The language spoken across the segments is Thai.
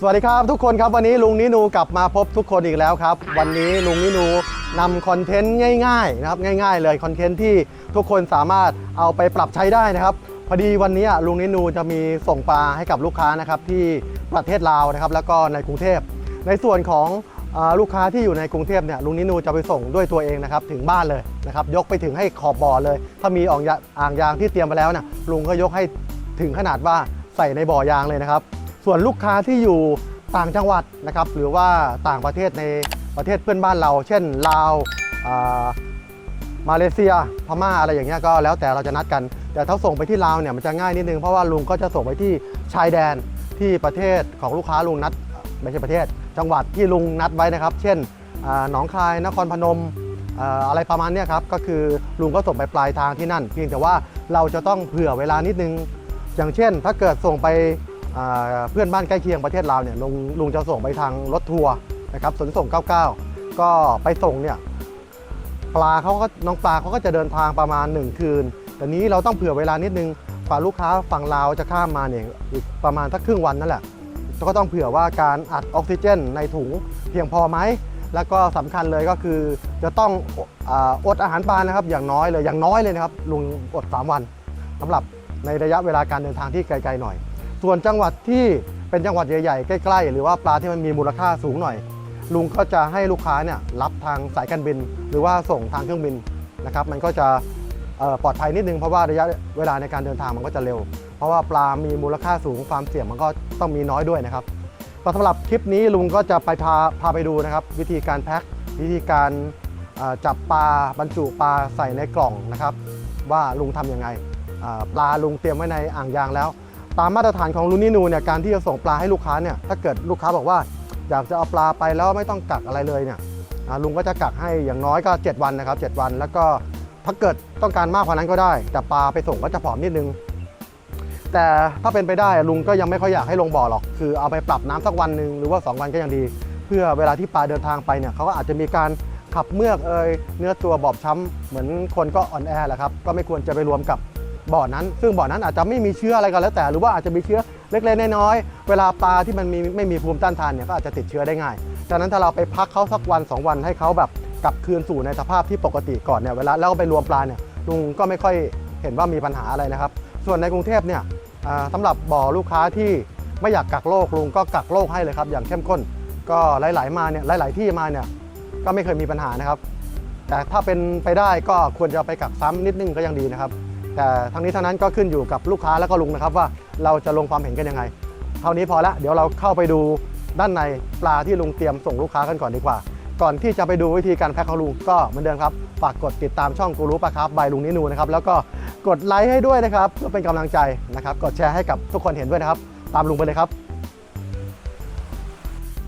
สวัสดีครับทุกคนครับวันนี้ลุงนินูกลับมาพบทุกคนอีกแล้วครับ วันนี้ลุงนินูนำคอนเทนต์ง่ายๆนะครับง่าย ๆ เลยคอนเทนต์ที่ทุกคนสามารถเอาไปปรับใช้ได้นะครับ พอดีวันนี้ลุงนินูจะมีส่งปลาให้กับลูกค้านะครับที่ประเทศลาวนะครับแล้วก็ในกรุงเทพ ในส่วนของอลูกค้าที่อยู่ในกรุงเทพเนี่ยลุงนินูจะไปส่งด้วยตัวเองนะครับถึงบ้านเลยนะครับยกไปถึงให้ขอบบ่อเลย ถ้ามีอ่างยาอ่างยางที่เตรียมไปแล้วนะลุงก็ยกให้ถึงขนาดว่าใส่ในบ่อยางเลยนะครับ ส่วนลูกค้าที่อยู่ต่างจังหวัดนะครับหรือว่าต่างประเทศในประเทศเพื่อนบ้านเรา เช่นลาวมาเลเซียพม่าอะไรอย่างเงี้ยก็แล้วแต่เราจะนัดกัน แต่ถ้าส่งไปที่ลาวเนี่ยมันจะง่ายนิดนึงเพราะว่าลุงก็จะส่งไปที่ชายแดนที่ประเทศของลูกค้าลุงนัดไม่ใช่ประเทศ จังหวัดที่ลุงนัดไว้นะครับ เช่นหนองคายนครพนมอะไรประมาณเนี้ยครับก็คือลุงก็ส่งไปปลายทางที่นั่น เพียงแต่ว่าเราจะต้องเผื่อเวลานิดนึง อย่างเช่น ถ้าเกิดส่งไป เพื่อนบ้านใกล้เคียงประเทศลาวเนี่ยลุงลุงจะส่งไปทางรถทัวร์นะครับขนส่ง 99 ก็ไปส่งเนี่ยปลาเขาก็น้องปลาเขาก็จะเดินทางประมาณ 1 คืน แต่นี้เราต้องเผื่อเวลานิดนึงกว่าลูกค้าฝั่งลาวจะข้ามมาเนี่ยอีกประมาณสักครึ่งวันนั่นแหละก็ต้องเผื่อว่าการอัดออกซิเจนในถุงเพียงพอไหมแล้วก็สำคัญเลยก็คือจะต้องออดอาหารปลานะครับอย่างน้อยเลยอย่างน้อยเลยนะครับลุงอด 3 วันสำหรับในระยะเวลาการเดินทางที่ไกลๆหน่อย ส่วนจังหวัดที่เป็นจังหวัดใหญ่ๆ ใกล้ ๆ หรือว่าปลาที่มันมีมูลค่าสูงหน่อย ลุงก็จะให้ลูกค้าเนี่ยรับทางสายการบิน หรือว่าส่งทางเครื่องบินนะครับ มันก็จะปลอดภัยนิดนึงเพราะว่าระยะเวลาในการเดินทางมันก็จะเร็ว เพราะว่าปลามีมูลค่าสูงความเสี่ยงมันก็ต้องมีน้อยด้วยนะครับก็สำหรับคลิปนี้ลุงก็จะไปพาพาไปดูนะครับ วิธีการแพ็ควิธีการจับปลาบรรจุปลาใส่ในกล่องนะครับ ว่าลุงทำยังไงปลาลุงเตรียมไว้ในอ่างยางแล้ว ตามมาตรฐานของลุงนินูเนี่ยการที่จะส่งปลาให้ลูกค้าเนี่ยถ้าเกิดลูกค้าบอกว่าอยากจะเอาปลาไปแล้วไม่ต้องกักอะไรเลยเนี่ยลุงก็จะกักให้อย่างน้อยก็ 7 วันนะครับ 7 วัน แล้วก็ถ้าเกิดต้องการมากกว่านั้นก็ได้ แต่ปลาไปส่งก็จะผอมนิดนึง แต่ถ้าเป็นไปได้ลุงก็ยังไม่ค่อยอยากให้ลงบ่อหรอก คือเอาไปปรับน้ำสักวันหนึ่งหรือว่า 2 วันก็ยังดี เพื่อเวลาที่ปลาเดินทางไปเนี่ยเขาก็อาจจะมีการขับเมือกเอยเนื้อตัวบอบช้ำเหมือนคนก็อ่อนแอแหละครับก็ไม่ควรจะไปรวมกับ บ่อนั้น ซึ่งบ่อนั้นอาจจะไม่มีเชื้ออะไรก็แล้วแต่ หรือว่าอาจจะมีเชื้อเล็กๆน้อยๆเวลาปลาที่มันมีไม่มีภูมิต้านทานเนี่ยก็อาจจะติดเชื้อได้ง่ายฉะนั้นถ้าเราไปพักเขาสักวัน 2 วันให้เขาแบบกลับคืนสู่ในสภาพที่ปกติก่อนเนี่ยเวลาแล้วก็ไปรวมปลาเนี่ยลุงก็ไม่ค่อยเห็นว่ามีปัญหาอะไรนะครับ ส่วนในกรุงเทพเนี่ยสำหรับบ่อลูกค้าที่ไม่อยากกักโรคลุงก็กักโรคให้เลยครับ อย่างเข้มข้น ก็หลายๆมาเนี่ยหลาย ๆ ที่มาเนี่ยก็ไม่เคยมีปัญหานะครับ แต่ถ้าเป็นไปได้ก็ควรจะไปกักซ้ำนิดนึงก็ยังดีนะครับ แต่ทั้งนี้ทั้งนั้นก็ขึ้นอยู่กับลูกค้าแล้วก็ลุงนะครับว่าเราจะลงความเห็นกันยังไง เท่านี้พอละเดี๋ยวเราเข้าไปดูด้านในปลาที่ลุงเตรียมส่งลูกค้ากันก่อนดีกว่า ก่อนที่จะไปดูวิธีการแพ็คของลุงก็เหมือนเดิมครับฝากกดติดตามช่องกูรู้ปะครับบายลุงนินูนะครับแล้วก็กดไลค์ให้ด้วยนะครับเพื่อเป็นกำลังใจนะครับกดแชร์ให้กับทุกคนเห็นด้วยนะครับ ตามลุงไปเลยครับ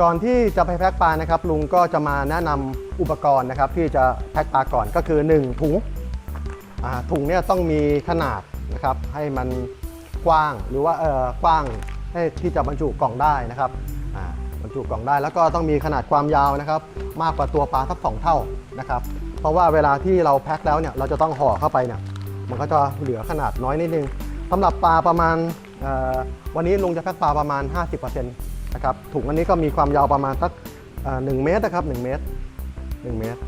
ก่อนที่จะไปแพ็คปลานะครับลุงก็จะมาแนะนำอุปกรณ์นะครับที่จะแพ็คปลาก่อนก็คือ 1 ถุง ถุงเนี่ยต้องมีขนาดนะครับให้มันกว้างหรือว่าเออกว้างให้ที่จะบรรจุกล่องได้นะครับบรรจุกล่องได้แล้วก็ต้องมีขนาดความยาวนะครับ มากกว่าตัวปลาสักสองเท่านะครับเพราะว่าเวลาที่เราแพ็คแล้วเนี่ยเราจะต้องห่อเข้าไปเนี่ยมันก็จะเหลือขนาดน้อยนิดนึงสำหรับปลาประมาณวันนี้ลุงจะแพ็คปลาประมาณ 50%นะครับถุงอันนี้ก็มีความยาวประมาณสักเอ่อ1เมตรนะครับ1เมตร1เมตร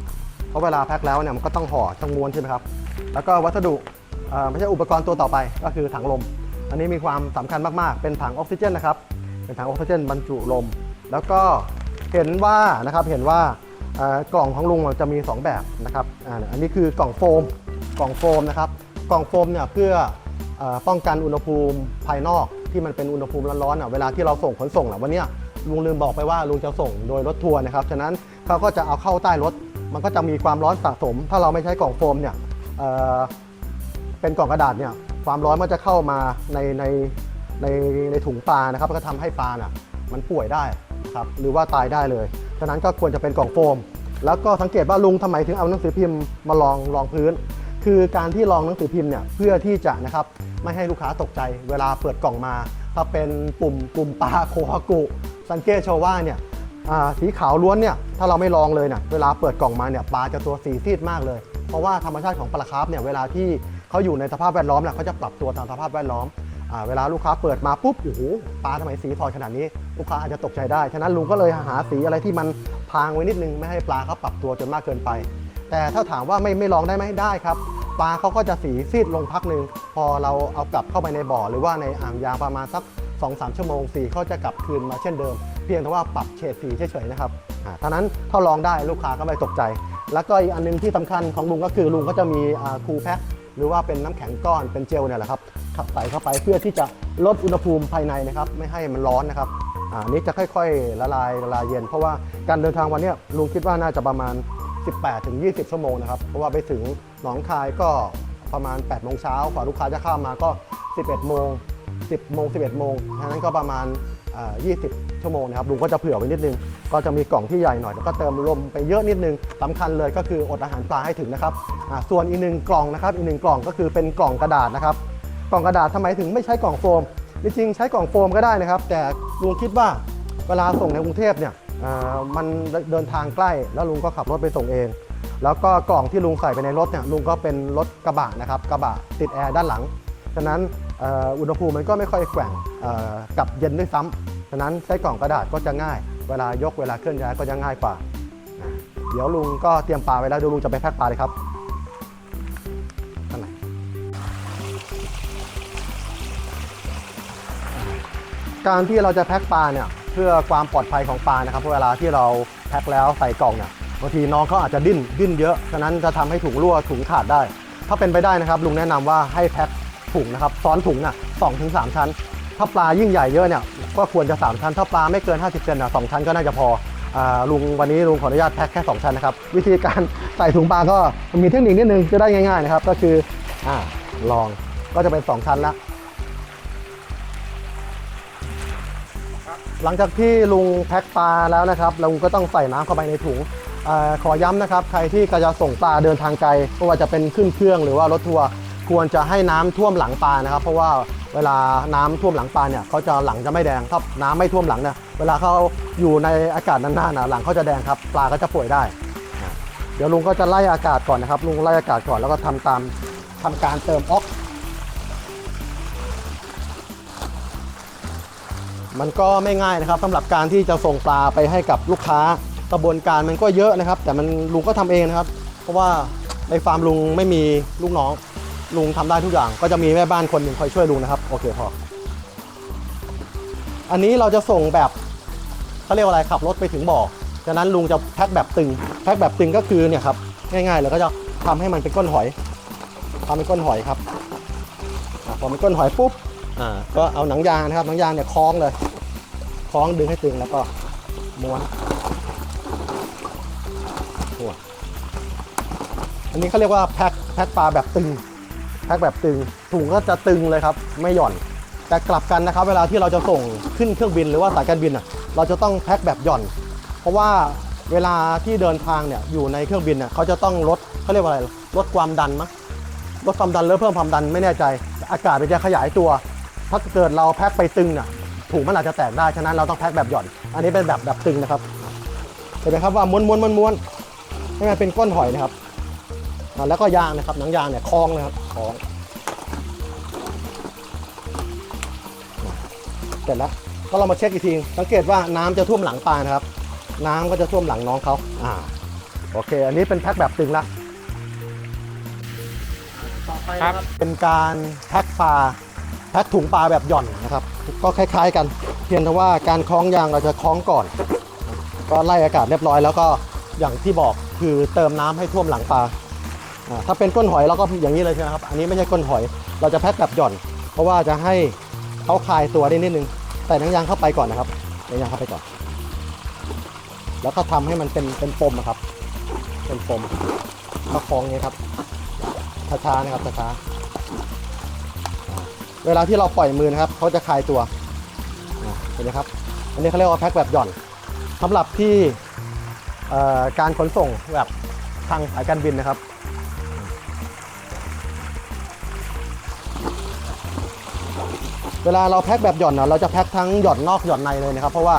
เพราะเวลาแพ็คแล้วเนี่ยมันก็ต้องห่อต้องม้วนใช่ไหมครับ แล้วก็วัสดุไม่ใช่อุปกรณ์ตัวต่อไปก็คือถังลม อันนี้มีความสำคัญมากๆ เป็นถังออกซิเจนนะครับ เป็นถังออกซิเจนบรรจุลม แล้วก็เห็นว่านะครับเห็นว่ากล่องของลุงจะมี 2 แบบนะครับอันนี้คือกล่องโฟม กล่องโฟมนะครับ กล่องโฟมเนี่ยเพื่ออป้องกันอุณหภูมิภายนอกที่มันเป็นอุณหภูมิร้อนๆอะเวลาที่เราส่งขนส่งวันนี้ลุงลืมบอกไปว่าลุงจะส่งโดยรถทัวร์นะครับ ฉะนั้นเขาก็จะเอาเข้าใต้รถ มันก็จะมีความร้อนสะสม ถ้าเราไม่ใช้กล่องโฟมเนี่ย เเป็นกล่องกระดาษเนี่ยความร้อนมันจะเข้ามาในในในในถุงปลานะครับก็ทำให้ปลาน่ะมันป่วยได้ครับหรือว่าตายได้เลยฉะนั้นก็ควรจะเป็นกล่องโฟม แล้วก็สังเกตว่าลุงทำไมถึงเอาหนังสือพิมพ์มาลองรองพื้น คือการที่ลองหนังสือพิมพ์เนี่ยเพื่อที่จะนะครับไม่ให้ลูกค้าตกใจ เวลาเปิดกล่องมา ถ้าเป็นปุ่มกลุ่มปลาโคฮากุซันเกโชว่าเนี่ยสีขาวล้วนเนี่ยถ้าเราไม่ลองเลยเนี่ยเวลาเปิดกล่องมาเนี่ยปลาจะตัวสีซีดมากเลย เพราะว่าธรรมชาติของปลาคาร์ฟเนี่ยเวลาที่เขาอยู่ในสภาพแวดล้อมเนี่ยเขาจะปรับตัวตามสภาพแวดล้อมอเวลาลูกค้าเปิดมาปุ๊บโอ้โหปลาทำไมสีถอดขนาดนี้ ลูกค้าอาจจะตกใจได้ ฉะนั้นลุงก็เลยหาสีอะไรที่มันพางไว้นิดนึงไม่ให้ปลาเขาปรับตัวจนมากเกินไป แต่ถ้าถามว่าไม่ไม่ลองได้ไหมได้ครับ ปลาเขาก็จะสีซีดลงพักหนึ่งพอเราเอากลับเข้าไปในบ่อ หรือว่าในอ่างยางประมาณสัก2-3 ชั่วโมงสีเขาจะกลับคืนมาเช่นเดิม เพียงแต่ว่าปรับเฉดสีเฉยๆนะครับท่านั้นถ้าลองได้ลูกค้าก็ไม่ตกใจ แล้วก็อีกอันหนึงที่สำคัญของลุงก็คือลุงก็จะมีคูลแพ็คหรือว่าเป็นน้ำแข็งก้อนเป็นเจลเนี่ยแหละครับขับใส่เข้าไปเพื่อที่จะลดอุณหภูมิภายในนะครับ ไม่ให้มันร้อนนะครับอ่าอันนี้จะค่อยๆ ละลายละลายเย็น เพราะว่าการเดินทางวันนี้ลุงคิดว่าน่าจะประมาณ 18ถึง20 ชั่วโมงนะครับ เพราะว่าไปถึงหนองคายก็ประมาณ8โมงเช้ากว่าลูกค้าจะข้ามมาก็ 11 โมง 10 โมง 11 โมงฉะนั้นก็ประมาณอ่า20 ชั่วโมงนะครับลุงก็จะเผื่อไว้นิดนึง ก็จะมีกล่องที่ใหญ่หน่อยแล้วก็เติมลมไปเยอะนิดนึงสำคัญเลยก็คืออดอาหารปลาให้ถึงนะครับส่วนอีกหนึ่งกล่องนะครับอีกหนึ่งกล่องก็คือเป็นกล่องกระดาษนะครับกล่องกระดาษทำไมถึงไม่ใช้กล่องโฟมจริงๆใช้กล่องโฟมก็ได้นะครับ แต่ลุงคิดว่าเวลาส่งในกรุงเทพเนี่ยมันเดินทางใกล้ แล้วลุงก็ขับรถไปส่งเอง แล้วก็กล่องที่ลุงใส่ไปในรถเนี่ยลุงก็เป็นรถกระบะนะครับกระบะติดแอร์ด้านหลังฉะนั้นอุณหภูมิมันก็ไม่ค่อยแกว่งกับเย็นด้วยซ้ำฉะนั้นใช้กล่องกระดาษก็จะง่าย เวลายกเวลาเคลื่อนย้ายก็จะง่ายกว่า เดี๋ยวลุงก็เตรียมปลาไว้แล้วเดี๋ยวลุงจะไปแพ็คปลาเลยครับข้างในการที่เราจะแพ็คปลาเนี่ยเพื่อความปลอดภัยของปลานะครับเพราะเวลาที่เราแพ็คแล้วใส่กล่องเนี่ยบางทีน้องเขาอาจจะดิ้นดิ้นเยอะฉะนั้นจะทำให้ถุงรั่วถุงขาดได้ ถ้าเป็นไปได้นะครับ ลุงแนะนำว่าให้แพ็คถุงนะครับซ้อนถุงน่ะสองถึงสามชั้น ถ้าปลายิ่งใหญ่เยอะเนี่ย ก็ควรจะ 3 ชั้น ถ้าปลาไม่เกิน 50เซนอะสองชั้นก็น่าจะพออ่าลุงวันนี้ลุงขออนุญาตแพ็คแค่ 2 ชั้นนะครับวิธีการใส่ถุงปลาก็มีเทคนิคนิดนึงจะได้ง่ายๆนะครับก็คืออ่าลองก็จะเป็น 2 ชั้นละหลังจากที่ลุงแพ็คปลาแล้วนะครับลุงก็ต้องใส่น้ำเข้าไปในถุงอขอย้ำนะครับ ใครที่กจะส่งปลาเดินทางไกลไม่ว่าจะเป็นขึ้นเครื่องหรือว่ารถทัวร์ควรจะให้น้ำท่วมหลังปลานะครับ เพราะว่า เวลาน้ำท่วมหลังปลาเนี่ยเขาจะหลังจะไม่แดงถ้าน้ำไม่ท่วมหลังเนี่ยเวลาเขาอยู่ในอากาศนานๆนะหลังเขาจะแดงครับปลาก็จะป่วยได้ เดี๋ยวลุงก็จะไล่อากาศก่อนนะครับลุงไล่อากาศก่อนแล้วก็ทำตามทำการเติมออกมันก็ไม่ง่ายนะครับสำหรับการที่จะส่งปลาไปให้กับลูกค้ากระบวนการมันก็เยอะนะครับ แต่มันลุงก็ทำเองนะครับ เพราะว่าในฟาร์มลุงไม่มีลูกน้อง ลุงทำได้ทุกอย่าง ก็จะมีแม่บ้านคนหนึ่งคอยช่วยลุงนะครับ โอเคพอ อันนี้เราจะส่งแบบเขาเรียกว่าอะไรขับรถไปถึงบ่อฉะนั้นลุงจะแพ็คแบบตึง แพ็คแบบตึงก็คือเนี่ยครับง่ายๆเลยก็จะทำให้มันเป็นก้นหอยทำเป็นก้นหอยครับอพอเป็นก้นหอยปุ๊บอ่าก็เอาหนังยางนะครับหนังยางเนี่ยคล้องเลย คล้องดึงให้ตึงแล้วก็ม้วนหัวอันนี้เขาเรียกว่าแพ็คแพ็คปลาแบบตึง แพ็คแบบตึงถุงก็จะตึงเลยครับ ไม่หย่อน แต่กลับกันนะครับ เวลาที่เราจะส่งขึ้นเครื่องบินหรือว่าสายการบินอะเราจะต้องแพ็คแบบหย่อน เพราะว่าเวลาที่เดินทางเนี่ยอยู่ในเครื่องบินเนี่ยเขาจะต้องลดเขาเรียกว่าอะไรลดความดันมั้งลดความดันหรือเพิ่มความดันไม่แน่ใจ อากาศมันจะขยายตัว ถ้าเกิดเราแพ็คไปตึงเนี่ยถุงมันอาจจะแตกได้ฉะนั้นเราต้องแพ็คแบบหย่อน อันนี้เป็นแบบแบบตึงนะครับเห็นไหมครับว่าม้วนม้วนม้วนม้วนให้มันเป็นก้อนหอยนะครับ แล้วก็ยางนะครับหนังยางเนี่ยคล้องนะครับคล้องเสร็จแล้วก็เรามาเช็คอีกทีสังเกตว่าน้ำจะท่วมหลังปลานะครับ น้ำก็จะท่วมหลังน้องเขาอ่าโอเค อันนี้เป็นแพ็คแบบตึงละต่อไปนะครับเป็นการแพ็คปลาแพ็คถุงปลาแบบหย่อนนะครับ ก็คล้าย ๆ กัน เพียงแต่ว่าการคล้องยางเราจะคล้องก่อน ก็ไล่อากาศเรียบร้อยแล้วก็อย่างที่บอกคือเติมน้ำให้ท่วมหลังปลาอ่า ถ้าเป็นก้นหอยเราก็อย่างนี้เลยใช่ไหมครับ อันนี้ไม่ใช่ก้นหอย เราจะแพ็คแบบหย่อน เพราะว่าจะให้เขาคลายตัวได้นิดนึง ใส่หนังยางเข้าไปก่อนนะครับหนังยางเข้าไปก่อน แล้วก็ทำให้มันเป็นเป็นปมนะครับ เป็นปมประคองอย่างนี้ครับ ช้าๆนะครับ ช้าๆ เวลาที่เราปล่อยมือนะครับ เขาจะคลายตัวอ่าเห็นไหมครับ อันนี้เขาเรียกว่าแพ็คแบบหย่อนสำหรับที่การขนส่งแบบทางสายการบินนะครับ เวลาเราแพ็คแบบหย่อนนะเราจะแพ็คทั้งหย่อนนอกหย่อนในเลยนะครับ เพราะว่า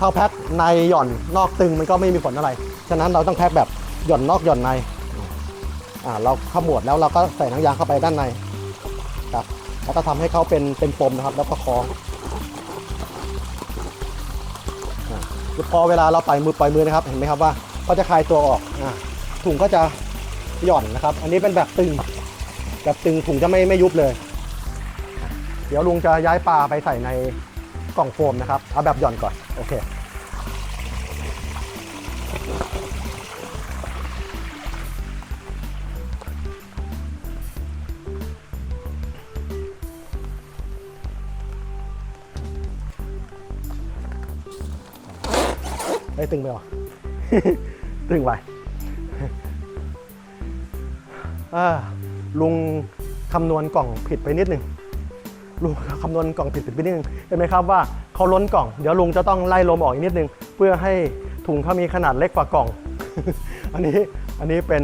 ถ้าแพ็คในหย่อนนอกตึงมันก็ไม่มีผลอะไร ฉะนั้นเราต้องแพ็คแบบหย่อนนอกหย่อนในอ่าเราขมวดแล้วเราก็ใส่หนังยางเข้าไปด้านในครับแล้วก็ทำให้เขาเป็นเป็นปมนะครับ แล้วก็คล้องพอเวลาเราปล่อยมือปล่อยมือนะครับ เห็นไหมครับว่าก็จะคลายตัวออกอถุงก็จะหย่อนนะครับ อันนี้เป็นแบบตึงแบบตึงถุงจะไม่ไม่ยุบเลย เดี๋ยวลุงจะย้ายปลาไปใส่ในกล่องโฟมนะครับ เอาแบบหย่อนก่อน โอเค ได้ตึงไปหรอ ตึงไปอ่าลุงคำนวณกล่องผิดไปนิดนึง ลุงคำนวณกล่องผิดไปนิดนึงเห็นไหมครับว่าเขาล้นกล่องเดี๋ยวลุงจะต้องไล่ลมออกอีกนิดนึง เพื่อให้ถุงเขามีขนาดเล็กกว่ากล่อง อันนี้อันนี้เป็น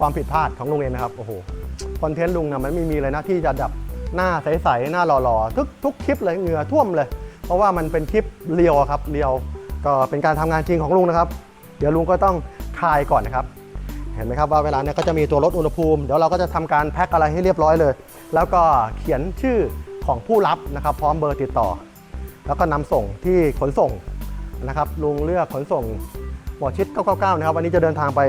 ความผิดพลาดของลุงเองนะครับโอ้โหคอนเทนต์ลุงนะมันไม่มีเลยนะที่จะดับหน้าใสๆหน้าหล่อๆทุกทุกคลิปเลยเหงื่อท่วมเลย เพราะว่ามันเป็นคลิปเรียวครับเรียวก็เป็นการทำงานจริงของลุงนะครับ เดี๋ยวลุงก็ต้องคลายก่อนนะครับ เห็นไหมครับว่าเวลาเนี่ยก็จะมีตัวลดอุณหภูมิ เดี๋ยวเราก็จะทำการแพ็คอะไรให้เรียบร้อยเลย แล้วก็เขียนชื่อของผู้รับนะครับ พร้อมเบอร์ติดต่อ แล้วก็นำส่งที่ขนส่งนะครับลุงเลือกขนส่งหมอชิด 999 นะครับวันนี้จะเดินทางไป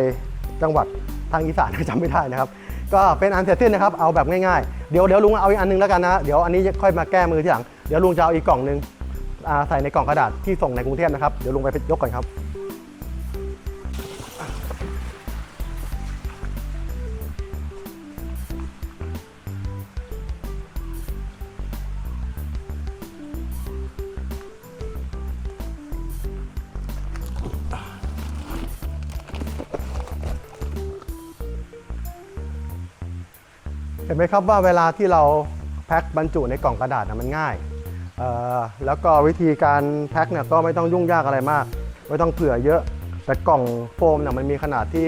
จังหวัดทางอีสานจำไม่ได้นะครับ ก็เป็นอันเสร็จสิ้นนะครับเอาแบบง่ายๆเดี๋ยวเดี๋ยวลุงเอาอีกอันหนึงแล้วกันนะเดี๋ยวอันนี้ค่อยมาแก้มือทีหลังเดี๋ยวลุงจะเอาอีกกล่องหนึงอ่าใส่ในกล่องกระดาษที่ส่งในกรุงเทพนะครับเดี๋ยวลุงไปยกก่อนครับ ไหมครับว่าเวลาที่เราแพ็คบรรจุในกล่องกระดาษนะมันง่ายแล้วก็วิธีการแพ็คเนี่ยก็ไม่ต้องยุ่งยากอะไรมาก ไม่ต้องเผื่อเยอะ แต่กล่องโฟมเนี่ยมันมีขนาดที่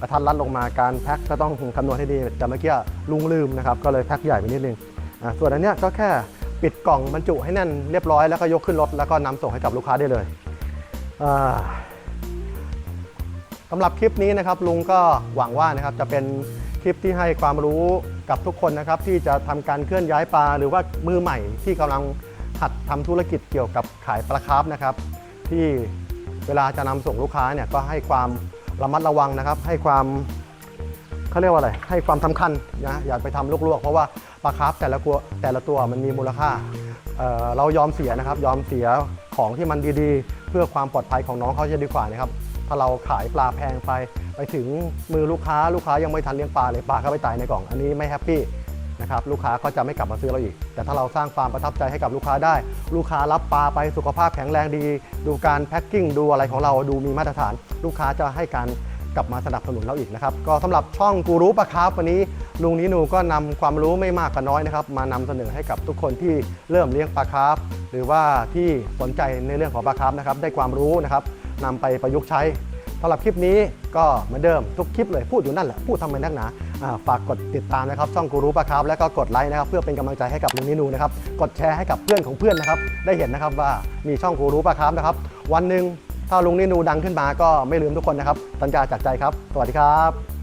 กระทัดรัดลงมาการแพ็คก็ต้องคำนวณให้ดีแต่เมื่อกี้ลุงลืมนะครับก็เลยแพ็คใหญ่ไปนิดนึงส่วนอันเนี้ยก็แค่ปิดกล่องบรรจุให้แน่นเรียบร้อยแล้วก็ยกขึ้นรถแล้วก็นำส่งให้กับลูกค้าได้เลยอ่าสำหรับคลิปนี้นะครับลุงก็หวังว่านะครับจะเป็นคลิปที่ให้ความรู้ กับทุกคนนะครับที่จะทำการเคลื่อนย้ายปลา หรือว่ามือใหม่ที่กำลังหัดทำธุรกิจเกี่ยวกับขายปลาคาร์ฟนะครับ ที่เวลาจะนำส่งลูกค้าเนี่ยก็ให้ความระมัดระวังนะครับ ให้ความเขาเรียกว่าอะไรให้ความสำคัญนะอย่าไปทำลวกๆ เพราะว่าปลาคาร์ฟแต่ละตัวแต่ละตัวมันมีมูลค่าเออเรายอมเสียนะครับ ยอมเสียของที่มันดีๆ เพื่อความปลอดภัยของน้องเขาจะดีกว่านะครับ ถ้าเราขายปลาแพงไป ไปถึงมือลูกค้าลูกค้ายังไม่ทันเลี้ยงปลาเลยปลาก็ไปตายในกล่อง อันนี้ไม่แฮปปี้นะครับลูกค้าก็จะไม่กลับมาซื้อเราอีก แต่ถ้าเราสร้างความประทับใจให้กับลูกค้าได้ ลูกค้ารับปลาไปสุขภาพแข็งแรงดี ดูการแพ็คกิ้งดูอะไรของเราดูมีมาตรฐาน ลูกค้าจะให้การกลับมาสนับสนุนเราอีกนะครับก็สำหรับช่องกูรู้ปลาคร์ฟวันนี้ลุงนิโนก็นำความรู้ไม่มากก็น้อยนะครับมานำเสนอให้กับทุกคนที่เริ่มเลี้ยงปลาคร์ฟหรือว่าที่สนใจในเรื่องของปลาคร์ฟนะครับได้ความรู้นะครับ นำไปประยุกต์ใช้สำหรับคลิปนี้ก็เหมือนเดิมทุกคลิปเลยพูดอยู่นั่นแหละพูดทำไมนักหนาฝากกดติดตามนะครับช่องกูรู้ปะครับ แล้วก็กดไลค์นะครับเพื่อเป็นกำลังใจให้กับลุงนินูนะครับกดแชร์ให้กับเพื่อนของเพื่อนนะครับได้เห็นนะครับว่ามีช่องกูรู้ปะครับนะครับ วันหนึ่งถ้าลุงนินูดังขึ้นมาก็ไม่ลืมทุกคนนะครับสัญญาจากใจครับ สวัสดีครับ